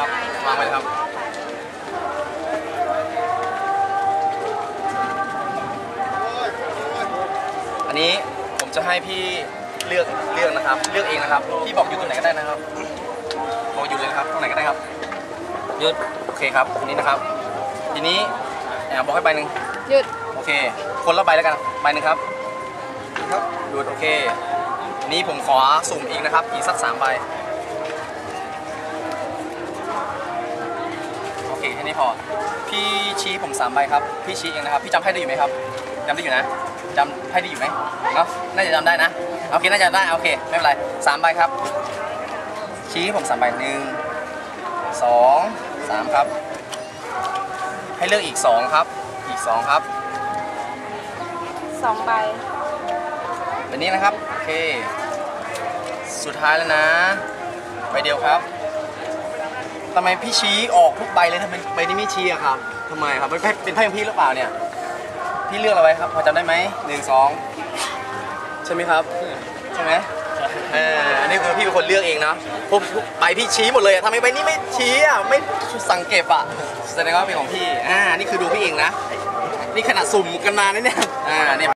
างไว้เลยครับอันนี้ผมจะให้พี่เลือกเลือกนะครับ เลือกเองนะครับพี่บอกอยู่ตรงไหนก็ได้นะครับบอกอยู่เลยนะครับตรงไหนก็ได้ครับหยุดโอเคครับอันนี้นะครับ ทีนี้แอบบอกให้ใบหนึ่งหยุดโอเค คนละใบแล้วกันใบหนึ่งครับครับหยุดโอเคอันนี้ผมขอสุ่มอีกนะครับอีกสักสามใบ โอเคแค่นี้พอ พี่ชี้ผมสามใบครับ พี่ชี้เองนะครับ พี่จำให้ได้อยู่ไหมครับจำได้อยู่นะจำให้ได้อยู่ไหมเนาะน่าจะจำได้นะ โอเค น่าจะได้โอเค ไม่เป็นไรสามใบครับ ชี้ให้ผมสามใบหนึ่งสองสามครับ ให้เลือกอีกสองครับ อีกสองครับสองใบแบบนี้นะครับ โอเค สุดท้ายแล้วนะ ใบเดียวครับ ทำไมพี่ชี้ออกทุกใบเลยทำไมใบนี้ไม่ชี้อะครับทำไมครับเป็นไพ่เป็นไพ่ของพี่หรือเปล่าเนี่ย พี่เลือกอะไรไว้ครับ พอจำได้ไหมหนึ่งสองใช่ไหมครับ ใช่ไหมเอออันนี้คือพี่เป็นคนเลือกเองนะผมใบพี่ชี้หมดเลยอะทำไมใบนี้ไม่ชี้อะไม่สังเก็บอะแสดงว่าเป็นของพี่ อ่า นี่คือดูพี่เองนะ นี่ขนาดสุ่มกันมานะเนี่ย อ่าเนี่ย